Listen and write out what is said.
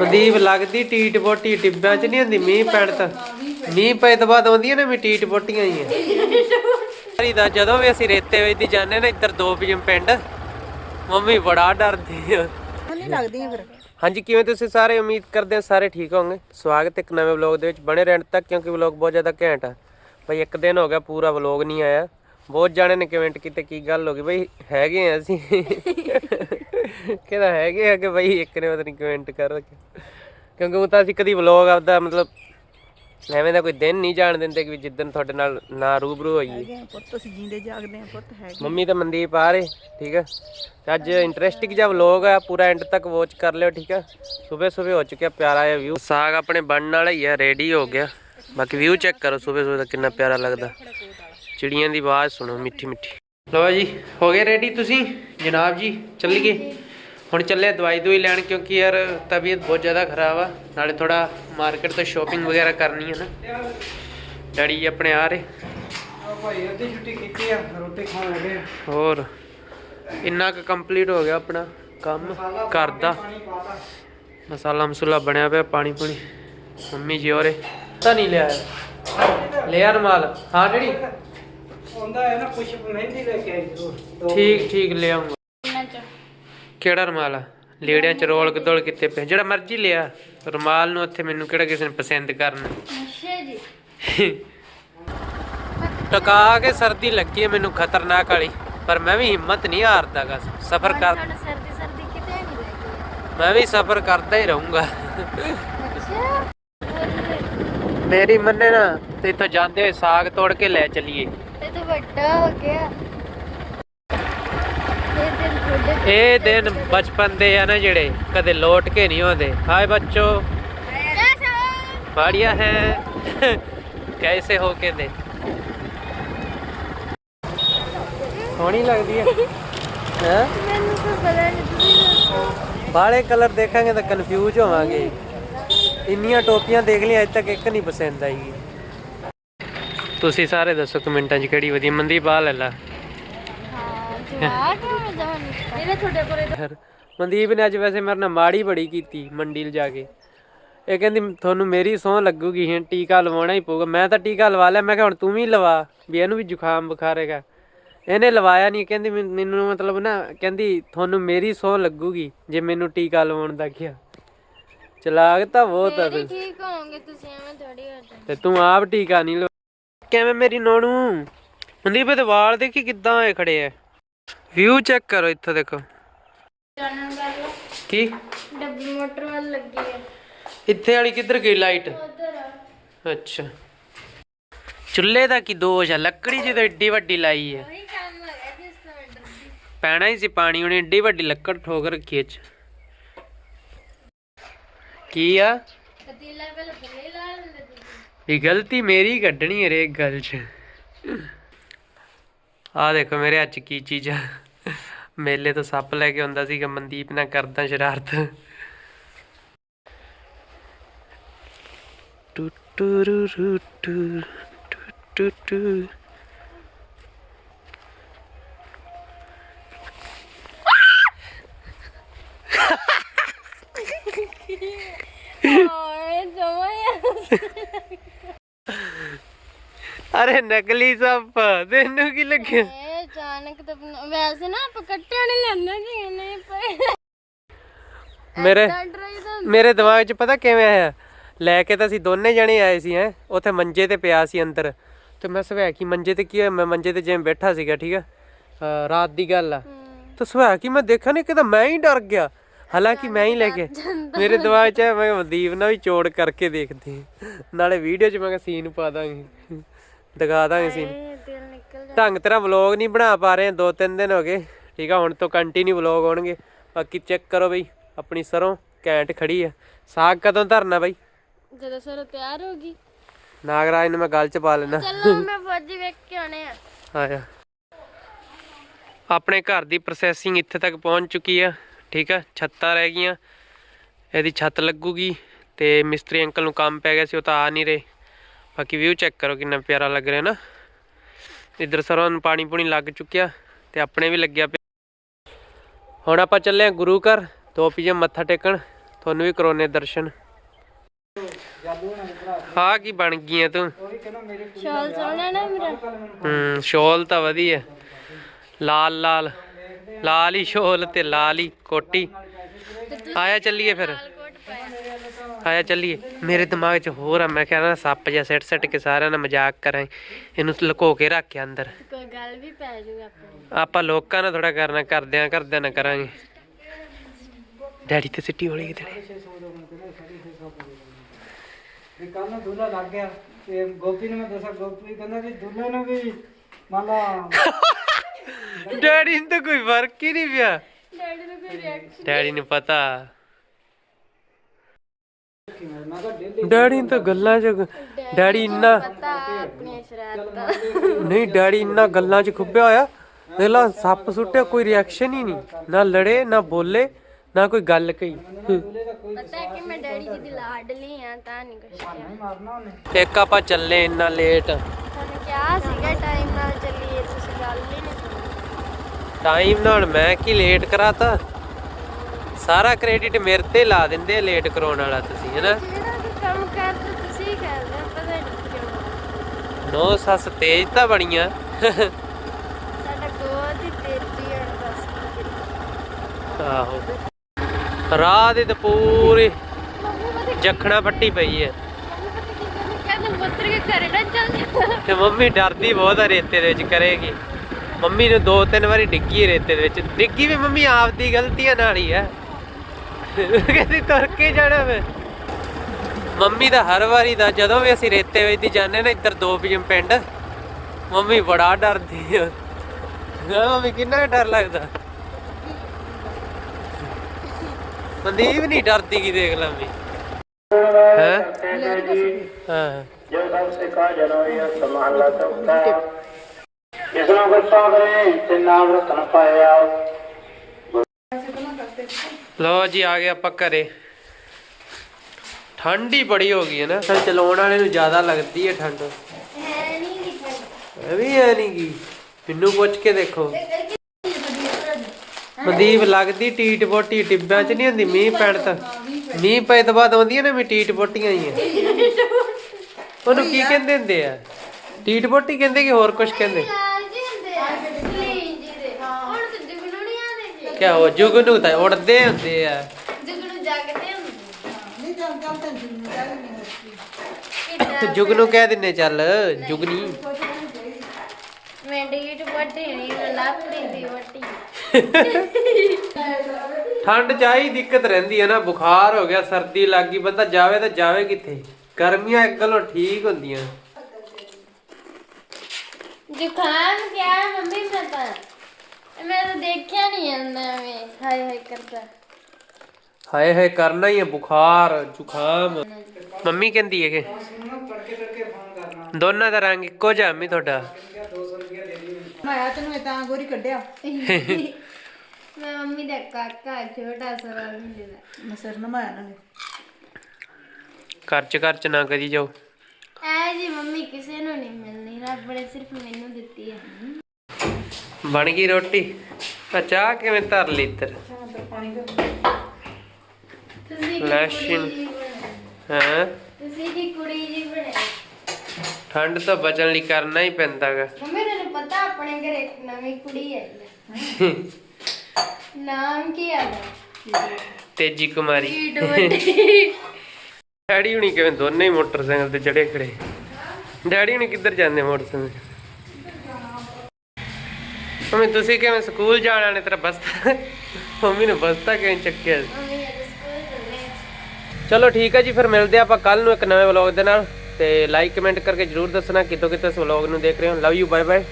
ਮਨਦੀਪ ਲੱਗਦੀ ਟੀਟ ਬੋਟੀ ਟਿੱਬਿਆਂ 'ਚ ਨਹੀਂ ਹੁੰਦੀ ਮੀਂਹ ਪੈਣ ਤਾਂ ਮੀਂਹ ਪਏ ਤੋਂ ਬਾਅਦ ਆਉਂਦੀਆਂ ਨੇ ਵੀ ਟੀਟ ਬੋਟੀਆਂ ਹੀ ਆ। ਦਾ ਜਦੋਂ ਵੀ ਅਸੀਂ ਰੇਤੇ ਵਿੱਚ ਦੀ ਜਾਂਦੇ ਨੇ ਇੱਧਰ ਦੋ ਪੀਐਮ ਪਿੰਡ। ਮੰਮੀ ਬੜਾ ਡਰਦੀ ਆ। ਨਹੀਂ ਲੱਗਦੀਆਂ ਫਿਰ। ਹਾਂਜੀ ਕਿਵੇਂ ਤੁਸੀਂ ਸਾਰੇ ਉਮੀਦ ਕਰਦੇ ਹਾਂ ਸਾਰੇ ਠੀਕ ਹੋਵੋਗੇ? ਸਵਾਗਤ ਹੈ ਇੱਕ ਨਵੇਂ ਵਲੌਗ ਦੇ ਵਿੱਚ ਬਣੇ ਰਹਿਣ ਤੱਕ ਕਿਉਂਕਿ ਵਲੌਗ ਬਹੁਤ ਜ਼ਿਆਦਾ ਘੈਂਟ ਆ। ਬਈ ਇੱਕ ਦਿਨ ਹੋ ਗਿਆ ਪੂਰਾ ਵਲੌਗ ਨਹੀਂ ਆਇਆ। ਬਹੁਤ ਜਾਣੇ ਨੇ ਕਮੈਂਟ ਕੀਤੇ ਕੀ ਗੱਲ ਹੋ ਗਈ? ਬਈ ਹੈਗੇ ਆ ਅਸੀਂ। ਕਹਿੰਦਾ ਹੈਗੇ ਆ ਕਿ ਬਈ ਇੱਕ ਨੇ ਪਤਾ ਨਹੀਂ ਕਮੈਂਟ ਕਰ ਰੱਖਿਆ। ਕਿਉਂਕਿ ਉਹ ਤਾਂ ਅਸੀਂ ਕਦੀ ਵਲੌਗ ਆਪਦਾ ਮਤਲਬ ਐਵੇਂ ਦਾ ਕੋਈ ਦਿਨ ਨਹੀਂ ਜਾਣ ਦਿੰਦੇ ਕਿ ਵੀ ਜਿੱਦਣ ਤੁਹਾਡੇ ਨਾਲ ਨਾ ਰੂਬਰੂ ਹੋਈਏ। ਹੈਗੇ ਆ ਪੁੱਤ ਅਸੀਂ ਜੀਂਦੇ ਜਾਗਦੇ ਆ ਪੁੱਤ ਹੈਗੇ ਮੰਮੀ ਤੇ ਮਨਦੀਪ ਆ ਰਹੇ ਠੀਕ ਹੈ ਤੇ ਅੱਜ ਇੰਟਰਸਟਿੰਗ ਜਿਹਾ ਵਲੌਗ ਹੈ ਪੂਰਾ ਐਂਡ ਤੱਕ ਵਾਚ ਕਰ ਲਿਓ ਠੀਕ ਹੈ ਸਵੇਰ ਸਵੇਰ ਹੋ ਚੁੱਕਿਆ ਪਿਆਰਾ ਜਿਹਾ ਵਿਊ ਸਾਗ ਆਪਣੇ ਬਣਨ ਵਾਲਾ ਹੀ ਹੈ ਰੈਡੀ ਹੋ ਗਿਆ। ਬਾਕੀ ਵਿਊ ਚੈੱਕ ਕਰੋ ਸਵੇਰ ਸਵੇਰ ਦਾ ਕਿੰਨਾ ਪਿਆਰਾ ਲੱਗਦਾ। ਚਿੜੀਆਂ ਦੀ ਆਵਾਜ਼ ਸੁਣੋ ਮਿੱਠੀ ਮਿੱਠੀ ਲਓ ਜੀ ਹੋ ਗਏ ਰੈਡੀ ਤੁਸੀਂ? ਜਨਾਬ ਜੀ ਚੱਲੀਏ। ਹੁਣ ਚੱਲੇ ਦਵਾਈ ਦਵਾਈ ਲੈਣ ਕਿਉਂਕਿ ਯਾਰ ਤਬੀਅਤ ਬਹੁਤ ਜ਼ਿਆਦਾ ਖਰਾਬ ਆ। ਨਾਲੇ ਥੋੜਾ ਮਾਰਕੀਟ ਤੋਂ ਸ਼ਾਪਿੰਗ ਵਗੈਰਾ ਕਰਨੀ ਹੈ ਨਾ। ਡੈਡੀ ਜੀ ਆਪਣੇ ਆ ਰਹੇ। ਭਾਈ ਅੱਧੀ ਛੁੱਟੀ ਕੀਤੀ ਆ ਰੋਟੀ ਖਾਣ ਲੱਗੇ ਆ। ਹੋਰ ਇੰਨਾ ਕੁ ਕੰਪਲੀਟ ਹੋ ਗਿਆ ਆਪਣਾ ਕੰਮ ਘਰ ਦਾ ਪਾਣੀ ਪਾਤਾ। ਮਸਾਲਾ ਮਸੂਲਾ ਬਣਿਆ ਪਿਆ ਪਾਣੀ ਪੁਣੀ। ਮੰਮੀ ਜੀ ਹੋਰੇ ਤਾਂ ਨਹੀਂ ਲਿਆ ਲਿਆ ਰਮਾਲ। ਹਾਂ ਡੈਡੀ। ਹੁੰਦਾ ਹੈ ਨਾ ਕੁਛ ਮਹਿੰਦੀ ਲੈ ਕੇ ਆਈ ਦੋ। ਠੀਕ ਠੀਕ ਲੈ ਆਉਂਗਾ ਕਿਹੜਾ ਰਮਾਲ ਲੇੜਿਆਂ ਚ ਰੋਲ ਕਦੋਲ ਕਿੱਥੇ ਪਏ ਜਿਹੜਾ ਮਰਜ਼ੀ ਲਿਆ। ਰਮਾਲ ਨੂੰ ਉੱਥੇ ਮੈਨੂੰ ਕਿਹੜਾ ਕਿਸੇ ਨੇ ਪਸੰਦ ਕਰਨਾ? ਅੱਛਾ ਜੀ। ਟਕਾ ਕੇ ਸਰਦੀ ਲੱਗੀ ਹੈ ਮੈਨੂੰ ਖਤਰਨਾਕ ਵਾਲੀ। ਪਰ ਮੈਂ ਵੀ ਹਿੰਮਤ ਨਹੀਂ ਹਾਰਦਾਗਾ। ਸਫਰ ਕਰ ਤੁਹਾਨੂੰ ਸਰਦੀ ਸਰਦੀ ਕਿਤੇ ਨਹੀਂ ਲੱਗੀ ਮੈਂ ਵੀ ਸਫਰ ਕਰਦਾ ਹੀ ਰਹੂੰਗਾ। ਮੇਰੀ ਮੰਨੇ ਨਾ ਤੇ ਇੱਥੋਂ ਜਾਂਦੇ ਹੋਏ ਸਾਗ ਤੋੜ ਕੇ ਲੈ ਚਲੀਏ। ਇਹ ਤਾਂ ਵੱਡਾ ਹੋ ਗਿਆ। ਇਹ ਦਿਨ ਤੁਹਾਡੇ ਇਹ ਦਿਨ ਬਚਪਨ ਦੇ ਆ ਨਾ ਜਿਹੜੇ ਕਦੇ ਲੋਟ ਕੇ ਨਹੀਂ ਆਉਂਦੇ ਹਾਏ ਬੱਚੋ बढ़िया है कैसे हो के दे ਸੋਹਣੀ ਲੱਗਦੀ ਹੈ ਹੈ ਮੈਨੂੰ ਤਾਂ ਪਤਾ ਨਹੀਂ ਤੁਸੀਂ ਦੱਸੋ ਬਾਲੇ ਕਲਰ ਦੇਖਾਂਗੇ ਤਾਂ ਕਨਫਿਊਜ਼ ਹੋਵਾਂਗੇ ਇੰਨੀਆਂ ਟੋਪੀਆਂ ਦੇਖ ਲਈਆਂ ਅਜੇ ਤੱਕ ਇੱਕ ਨਹੀਂ ਪਸੰਦ ਆਈ ਤੁਸੀਂ ਸਾਰੇ ਦੱਸੋ ਕਮੈਂਟਾਂ 'ਚ ਕਿਹੜੀ ਵਧੀਆ ਮਨਦੀਪ ਆ ਲੈ ਲਾ ਹਾਂ ਜਵਾਕ ਤੁਹਾਡੇ ਕੋਲੇ ਮਨਦੀਪ ਨੇ ਅੱਜ ਵੈਸੇ ਮੇਰੇ ਨਾਲ ਮਾੜੀ ਬੜੀ ਕੀਤੀ ਮੰਡੀ ਲ ਜਾ ਕੇ। ਇਹ ਕਹਿੰਦੀ ਤੁਹਾਨੂੰ ਮੇਰੀ ਸਹੁੰ ਲੱਗੂਗੀ ਹੁਣ ਟੀਕਾ ਲਵਾਉਣਾ ਹੀ ਪਊਗਾ। ਮੈਂ ਤਾਂ ਟੀਕਾ ਲਵਾ ਲਿਆ ਮੈਂ ਕਿਹਾ ਹੁਣ ਤੂੰ ਵੀ ਲਵਾ ਵੀ ਇਹਨੂੰ ਵੀ ਜ਼ੁਕਾਮ ਬੁਖਾਰੇਗਾ। ਇਹਨੇ ਲਵਾਇਆ ਨਹੀਂ ਕਹਿੰਦੀ ਮੈਨ- ਮਤਲਬ ਨਾ ਕਹਿੰਦੀ ਤੁਹਾਨੂੰ ਮੇਰੀ ਸਹੁੰ ਲੱਗੂਗੀ ਜੇ ਮੈਨੂੰ ਟੀਕਾ ਲਵਾਉਣ ਦਾ ਕਿਹਾ। ਚਲਾਕ ਤਾਂ ਬਹੁਤ ਆ ਫਿਰ। ਠੀਕ ਹੋਵੋਗੇ ਤੁਸੀਂ ਐਵੇਂ ਥੋੜੀ ਹੋ ਜਾਣਾ ਤੇ ਤੂੰ ਆਪ ਟੀਕਾ ਨਹੀਂ ਲਵਾ। ਕਿਵੇਂ ਮੇਰੀ ਨੋਣੂ? ਮਨਦੀਪ ਦੇ ਵਾਲ ਦੇਖੀ ਕਿੱਦਾਂ ਹੋਏ ਖੜੇ ਐ ਵਿਊ ਚੈੱਕ ਕਰੋ ਇੱਥੋਂ ਦੇਖੋ। ਕੀ? ਡੱਬੀ ਮੋਟਰ ਵੱਲ ਲੱਗੀ ਹੈ ਇੱਥੇ ਵਾਲੀ ਕਿੱਧਰ ਗਈ ਲਾਈਟ? ਉਧਰ ਅੱਛਾ। ਚੁੱਲ੍ਹੇ ਦਾ ਕੀ ਦੋਸ਼ ਆ? ਲੱਕੜੀ ਜਦੋਂ ਏਡੀ ਵੱਡੀ ਲਾਈ ਹੈ ਉਹੀ ਕੰਮ ਹੈਗਾ ਜਿਸ ਤੋਂ ਮੈਂ ਡਰਦੀ ਪੈਣਾ ਹੀ ਸੀ ਪਾਣੀ ਉਹਨੇ ਏਡੀ ਵੱਡੀ ਲੱਕੜ ਠੋਕ ਰੱਖੀ ਇਹ ਚ। ਕੀ ਆ? ਪਤੀਲਾ ਪਹਿਲਾਂ ਥੱਲੇ ਲਾ ਲੈਂਦੇ ਇਹ ਗਲਤੀ ਮੇਰੀ ਕੱਢਣੀ ਹੈ ਰੇ ਗੱਲ 'ਚ। ਆਹ ਦੇਖੋ ਮੇਰੇ ਹੱਥ 'ਚ ਕੀ ਚੀਜ਼ ਆ। ਮੇਲੇ ਤੋਂ ਸੱਪ ਲੈ ਕੇ ਆਉਂਦਾ ਸੀਗਾ, ਮਨਦੀਪ ਨਾਲ ਕਰਦਾ ਸ਼ਰਾਰਤ। ਟੂ ਟੂ, ਰੂ ਰੂ, ਟੂ ਟੂ ਟੂ ਟੂ। ਓਏ ਜਮਾਇਆ ਅਰੇ ਨਕਲੀ ਸੱਪ ਤੈਨੂੰ ਕੀ ਲੱਗਿਆ? ਇਹ ਅਚਾਨਕ ਤਾਂ ਬਣਾ- ਵੈਸੇ ਨਾ ਆਪਾਂ ਕੱਟਿਆ ਨਹੀਂ ਲੈਂਦਾ ਜੀ ਨਹੀਂ ਪਰ ਮੇਰੇ ਤਾਂ ਮੇਰੇ ਦਿਮਾਗ 'ਚ ਪਤਾ ਕਿਵੇਂ ਆਇਆ? ਲੈ ਕੇ ਤਾਂ ਅਸੀਂ ਦੋਨੇ ਜਣੇ ਆਏ ਸੀ ਹੈ। ਉੱਥੇ ਮੰਜੇ ਤੇ ਪਿਆ ਸੀ ਅੰਦਰ। ਤੇ ਮੈਂ ਸਵੇਆ ਕੀ ਮੰਜੇ ਤੇ ਕੀ ਹੋਇਆ? ਮੈਂ ਮੰਜੇ ਤੇ ਜਿਵੇਂ ਬੈਠਾ ਸੀਗਾ ਠੀਕ ਆ? ਅਹ ਰਾਤ ਦੀ ਗੱਲ ਆ। ਤਾਂ ਸਵੇਆ ਕੀ ਮੈਂ ਦੇਖਿਆ ਨਹੀਂ ਕਿਤੇ ਮੈਂ ਹੀ ਡਰ ਗਿਆ। ਹਾਲਾਂਕਿ ਮੈਂ ਹੀ ਲੈ ਕੇ ਮੇਰੇ ਦਿਮਾਗ 'ਚ ਆਇਆ, ਮੈਂ ਕਿਹਾ ਮਨਦੀਪ ਨਾਲ ਵੀ ਚੋੜ ਕਰਕੇ ਦੇਖਦੇ। ਹਾਂ। ਨਾਲੇ ਵੀਡੀਓ 'ਚ ਮੈਂ ਕਿਹਾ ਸੀਨ ਪਾ ਦਾਂਗੇ। ਦਿਖਾ ਦਾਂਗੇ ਦਿਲ ਨਿਕਲ ਜਾ। ਢੰਗ ਤੇਰਾ ਵਲੌਗ ਨਹੀਂ ਬਣਾ ਪਾ ਰਹੇ ਦੋ ਤਿੰਨ ਦਿਨ ਹੋ ਗਏ। ਠੀਕ ਆ ਹੁਣ ਤੋਂ ਕੰਟੀਨਿਊ ਵਲੌਗ ਆਉਣਗੇ ਬਾਕੀ ਚੈੱਕ ਕਰੋ ਬਈ ਆਪਣੀ ਸਰੋਂ ਕੈਂਟ ਖੜੀ ਆ। ਸਾਗ ਕਦੋਂ ਧਰਨਾ ਬਈ? ਜਦੋਂ ਸਰ ਤਿਆਰ ਹੋ ਗਈ। ਨਾਗਰਾਜ ਨੂੰ ਮੈਂ ਗੱਲ ਚ ਪਾ ਲੈਣਾ ਚਲੋ ਮੈਂ ਫੌਜੀ ਵੇਖ ਕੇ ਆਉਣੇ ਆ। ਆਇਆ। ਆਪਣੇ ਘਰ ਦੀ ਪ੍ਰੋਸੈਸਿੰਗ ਇੱਥੇ ਤੱਕ ਪਹੁੰਚ ਚੁੱਕੀ ਆ। ਠੀਕ ਆ ਛੱਤਾਂ ਰਹਿ ਗਈਆਂ। ਇਹਦੀ ਛੱਤ ਲੱਗੂਗੀ ਤੇ ਮਿਸਤਰੀ ਅੰਕਲ ਨੂੰ ਕੰਮ ਪੈ ਗਿਆ ਸੀ ਉਹ ਤਾਂ ਆ ਨਹੀਂ ਰਹੇ। ਬਾਕੀ ਵਿਊ ਚੈੱਕ ਕਰੋ ਕਿੰਨਾ ਪਿਆਰਾ ਲੱਗ ਰਿਹਾ ਨਾ। ਇੱਧਰ ਸਰੋਂ ਪਾਣੀ ਪੂਣੀ ਲੱਗ ਚੁੱਕਿਆ ਤੇ ਆਪਣੇ ਵੀ ਲੱਗਿਆ ਪਿਆ। ਹੁਣ ਆਪਾਂ ਚੱਲੇ ਆ ਗੁਰੂ ਘਰ ਦੋ ਪੀਜੇ ਮੱਥਾ ਟੇਕਣ ਤੁਹਾਨੂੰ ਵੀ ਕਰਾਉਣੇ ਦਰਸ਼ਨ। ਹਾਂ ਕੀ ਬਣ ਗਈਆਂ ਤੂੰ? ਸ਼ਾਲ ਸੋਹਣਾ ਨਾ ਮੇਰਾ। ਹੂੰ ਸ਼ੋਲ ਤਾਂ ਵਧੀਆ। ਲਾਲ ਲਾਲ। ਲਾਲ ਹੀ ਸ਼ੋਲ ਤੇ ਲਾਲ ਹੀ ਕੋਟੀ। ਆਇਆ ਚੱਲੀਏ ਫਿਰ। ਆਇਆ ਚੱਲੀਏ। ਮੇਰੇ ਦਿਮਾਗ 'ਚ ਹੋਰ ਆ ਮੈਂ ਕਿਹਾ ਨਾ ਸੱਪ ਜਿਹਾ ਸਿੱਟ ਸਿੱਟ ਕੇ ਸਾਰਿਆਂ ਨਾਲ ਮਜ਼ਾਕ ਕਰਾਂ। ਇਹਨੂੰ ਲੁਕੋ ਕੇ ਰੱਖਿਆ ਅੰਦਰ। ਕੋਈ ਗੱਲ ਵੀ ਪੈ ਜੂਗਾ ਆਪਣੀ ਆਪਾਂ ਲੋਕਾਂ ਨਾਲ ਥੋੜਾ ਕਰਨਾ ਕਰਦਿਆਂ ਕਰਦਿਆਂ ਨਾ ਕਰਾਂਗੇ। ਡੈਡੀ ਤੇ ਸਿੱਟੀ ਹੋਲੀ ਕਿਤੇ ਵੀ ਕੱਲ ਨੂੰ ਦੂਲਾ ਲੱਗ ਗਿਆ। ਤੇ ਗੋਪੀ ਨੂੰ ਮੈਂ ਦੱਸਿਆ ਗੋਪੀ ਕਹਿੰਦਾ ਵੀ ਦੂਲੇ ਨੂੰ ਵੀ ਮੰਨ ਲਾ। ਡੈਡੀ ਨੂੰ ਤਾਂ ਕੋਈ ਫ਼ਰਕ ਹੀ ਨਹੀਂ ਪਿਆ। ਡੈਡੀ ਨੂੰ ਕੋਈ ਰਿਐਕਸ਼ਨ ਡੈਡੀ ਨੂੰ ਪਤਾ। ਮੈਂ ਕਿਹਾ ਡੇਲੀ ਡੈਡੀ ਤਾਂ ਗੱਲਾਂ 'ਚ ਡੈਡੀ ਇੰਨਾ ਪਤਾ ਆਪਣੀਆਂ ਸ਼ਰਾਰਤਾਂ। ਨਹੀਂ ਡੈਡੀ ਇੰਨਾ ਗੱਲਾਂ 'ਚ ਖੁੱਬਿਆ ਹੋਇਆ। ਦੇਖ ਲਾ ਸੱਪ ਸੁੱਟਿਆ ਕੋਈ ਰਿਐਕਸ਼ਨ ਹੀ ਨਹੀਂ। ਨਾ ਲੜੇ ਨਾ ਬੋਲੇ ਨਾ ਕੋਈ ਗੱਲ ਕਹੀ। ਪਤਾ ਹੈ ਕਿ ਮੈਂ ਡੈਡੀ ਜੀ ਦੀ ਲਾਡਲੀ ਆ ਤਾਂ ਨਹੀਂ ਕੁਛ ਕਿਹਾ। ਮਾਰਨਾ ਉਹਨੇ? ਇੱਕ ਆਪਾਂ ਚੱਲੇ ਇੰਨਾ ਲੇਟ ਤੁਹਾਨੂੰ ਕਿਹਾ ਸੀਗਾ ਟਾਈਮ ਨਾਲ ਚੱਲੀਏ ਤੁਸੀਂ ਗੱਲ ਹੀ ਨਹੀਂ ਸੁਣੀ। ਟਾਈਮ ਨਾਲ ਮੈਂ ਕੀ ਲੇਟ ਕਰਾਤਾ? ਸਾਰਾ ਕ੍ਰੈਡਿਟ ਮੇਰੇ ਤੇ ਲਾ ਦਿੰਦੇ ਆ ਲੇਟ ਕਰਾਉਣ ਵਾਲਾ ਤੁਸੀਂ ਹੈਨਾ ਜਿਹੜਾ ਵੀ ਕੰਮ ਕਰਦੇ ਤੁਸੀਂ ਕਰਦੇ ਹੋ, ਪਤਾ ਨਹੀਂ ਕਿਉਂ ਨੋ ਸੱਸ ਤੇਜ ਤਾਂ ਬਣੀਆਂ। ਸਾਡਾ ਬਹੁਤ ਹੀ ਤੇਜ਼ੀ ਹੈ ਬਸ। ਆਹੋ। ਰਾਹ ਦੇ ਤਾਂ ਪੂਰੀ ਜਖਣਾ ਫੱਟੀ ਪਈ ਹੈ। ਤੇ ਮੰਮੀ ਡਰਦੀ ਬਹੁਤ ਆ ਰੇਤੇ ਦੇ ਵਿੱਚ ਕਰੇਗੀ। ਮੰਮੀ ਨੂੰ ਦੋ ਤਿੰਨ ਵਾਰੀ ਡਿੱਗੀ ਰੇਤੇ ਦੇ ਵਿੱਚ। ਡਿੱਗੀ ਵੀ ਮੰਮੀ ਆਪਦੀ ਗਲਤੀਆਂ ਨਾਲ ਹੀ ਹੈ। ਕਹਿੰਦੀ ਤੁਰ ਕੇ ਜਾਣਾ ਮੈਂ। ਮੰਮੀ ਦਾ ਹਰ ਵਾਰੀ ਦਾ, ਜਦੋਂ ਵੀ ਅਸੀਂ ਰੇਤੇ ਵਿੱਚ ਦੀ ਜਾਂਦੇ ਨਾ, ਇੱਧਰ ਦੋ ਪੀਐਮ ਪਿੰਡ, ਮੰਮੀ ਬੜਾ ਡਰਦੀ ਆ। ਨਾ ਮੰਮੀ, ਕਿੰਨਾ ਡਰ ਲੱਗਦਾ? ਮਨਦੀਪ ਨਹੀਂ ਡਰਦੀ ਕੀ ਦੇਖ ਲਾਂ ਵੀ ਹੈ? ਹਾਂ। ਜੋ ਸਭ ਸਿਖਾ ਜਨੋ ਇਹ ਸਮਾਲਾ ਚੌਕਾ ਇਸ ਨੂੰ ਗੁੱਸਾ ਕਰੇ ਤੇ ਨਾਮ ਰਤਨ ਪਾਇਆ ਲਓ ਜੀ, ਆ ਗਏ ਆਪਾਂ ਘਰੇ। ਠੰਡ ਹੀ ਬੜੀ ਹੋ ਗਈ ਹੈ ਨਾ। ਫਿਰ ਚਲਾਉਣ ਵਾਲੇ ਨੂੰ ਜ਼ਿਆਦਾ ਲੱਗਦੀ ਹੈ ਠੰਡ। ਹੈ ਨਹੀਂ ਵੀ ਐ ਨਹੀਂ ਗੀ। ਮੈਨੂੰ ਪੁੱਛ ਕੇ ਦੇਖੋ। ਮਨਦੀਪ ਲੱਗਦੀ ਟੀਟ ਬੋਟੀ ਟਿੱਬਿਆਂ 'ਚ ਨਹੀਂ ਹੁੰਦੀ ਮੀਂਹ ਪੈਣ ਤਾਂ ਮੀਂਹ ਪਏ ਤੋਂ ਬਾਅਦ ਆਉਂਦੀਆਂ ਨੇ ਵੀ ਟੀਟ ਬੋਟੀਆਂ ਹੀ ਆ ਉਹਨੂੰ ਕੀ ਕਹਿੰਦੇ ਹੁੰਦੇ ਆ? ਟੀਟ ਬੋਟੀ ਕਹਿੰਦੇ ਕਿ ਹੋਰ ਕੁਝ ਕਹਿੰਦੇ? ਕਿਆ ਹੋ ਜੁਗਨੂ ਤਾਂ ਉੜਦੇ ਹੁੰਦੇ ਆ। ਚੱਲ ਨਹੀਂ ਤੇ ਜੁਗਨੂ ਕਹਿ ਦਿੰਨੇ ਚੱਲ ਜੁਗਨੀ ਮੈਂ ਡੀਟ ਵੱਡੀ ਨਹੀਂ ਮੈਂ ਲਾਪੜੀ ਦੀ ਵੱਡੀ ਠੰਡ ਚ ਆਹੀ ਦਿੱਕਤ ਰਹਿੰਦੀ ਹੈ ਨਾ ਬੁਖਾਰ ਹੋ ਗਿਆ ਸਰਦੀ ਲੱਗ ਗਈ ਬੰਦਾ ਜਾਵੇ ਤਾਂ ਜਾਵੇ ਕਿੱਥੇ? ਗਰਮੀਆਂ ਇੱਕ ਗੱਲੋਂ ਠੀਕ ਹੁੰਦੀਆਂ। ਜ਼ੁਕਾਮ ਕਿਆ ਮੰਮੀ ਮੈਂ ਤਾਂ ਮੈਂ ਤਾਂ ਦੇਖਿਆ ਨਹੀਂ ਜਾਂਦਾ ਐਵੇਂ ਹਾਏ ਹਾਏ ਕਰਦਾ। ਹਾਏ ਹਾਏ ਕਰਨਾ ਹੀ ਹੈ ਬੁਖਾਰ ਜ਼ੁਕਾਮ। ਮੰਮੀ ਕਹਿੰਦੀ ਹੈ ਕਿ ਦੋਨਾਂ ਦਾ ਰੰਗ ਇੱਕੋ ਜਿਹਾ ਮੰਮੀ ਤੁਹਾਡਾ। ਕਿਹਾ 200 ਰੁਪਇਆ ਦੇ ਦੀ ਮਾਇਆ ਤੈਨੂੰ ਇਹ ਤਾਂ ਗੋਰੀ ਕੱਢਿਆ। ਮੈਂ ਮੰਮੀ ਦਾ ਕਾਕਾ ਛੋਟਾ ਸਰਾ ਮਿਲਦਾ ਮੈਂ ਸਿਰ ਨਮਾਇਆ ਨਾ। ਘਰ ਚ ਘਰ ਚ ਨਾ ਕਰੀ ਜਾਓ। ਐ ਜੀ ਮੰਮੀ ਕਿਸੇ ਨੂੰ ਨਹੀਂ ਮਿਲਣੀ ਰੱਬ ਨੇ ਸਿਰਫ ਮੈਨੂੰ ਦਿੱਤੀ ਹੈ। ਬਣ ਗਈ ਰੋਟੀ। ਚਾਹ ਕਿਵੇਂ ਧਰ ਲਈ ਇੱਧਰ? ਬਣੇ ਹਾਂ? ਤੁਸੀਂ ਕੀ ਕੁੜੀ ਜੀ ਬਣੇ ਠੰਡ ਤੋਂ ਬਚਣ ਲਈ ਕਰਨਾ ਹੀ ਪੈਂਦਾਗਾ ਮੰਮੀ ਤੈਨੂੰ ਪਤਾ ਆਪਣੇ ਘਰੇ ਇੱਕ ਨਵੀਂ ਕੁੜੀ ਆਈ ਹੈ ਨਾਮ ਕੀ ਆ ਤੇਜੀ ਕੁਮਾਰੀ। ਡੈਡੀ ਹੁਣੀ ਕਿਵੇਂ ਦੋਨੇ ਹੀ ਮੋਟਰਸਾਈਕਲ ਤੇ ਚੜੇ ਖੜੇ। ਡੈਡੀ ਹੁਣੀ ਕਿੱਧਰ ਜਾਂਦੇ ਮੋਟਰਸਾਈਕਲ? ਮੰਮੀ ਤੁਸੀਂ ਕਿਵੇਂ ਸਕੂਲ ਜਾਣ ਵਾਲੇ ਤੇਰਾ ਬਸਤਾ ਮੰਮੀ ਨੇ ਬਸਤਾ ਕਿਵੇਂ ਚੱਕਿਆ? ਮੰਮੀ। ਚਲੋ ਠੀਕ ਹੈ ਜੀ, ਫਿਰ ਮਿਲਦੇ ਆ ਆਪਾਂ ਕੱਲ ਨੂੰ ਇੱਕ ਨਵੇਂ ਵਲੌਗ ਦੇ ਨਾਲ ਤੇ ਲਾਈਕ ਕਮੈਂਟ ਕਰਕੇ ਜਰੂਰ ਦੱਸਣਾ ਕਿਤੋਂ ਕਿਤੇ ਇਸ ਵਲੌਗ ਨੂੰ ਦੇਖ ਰਹੇ ਹੋ। Love you bye bye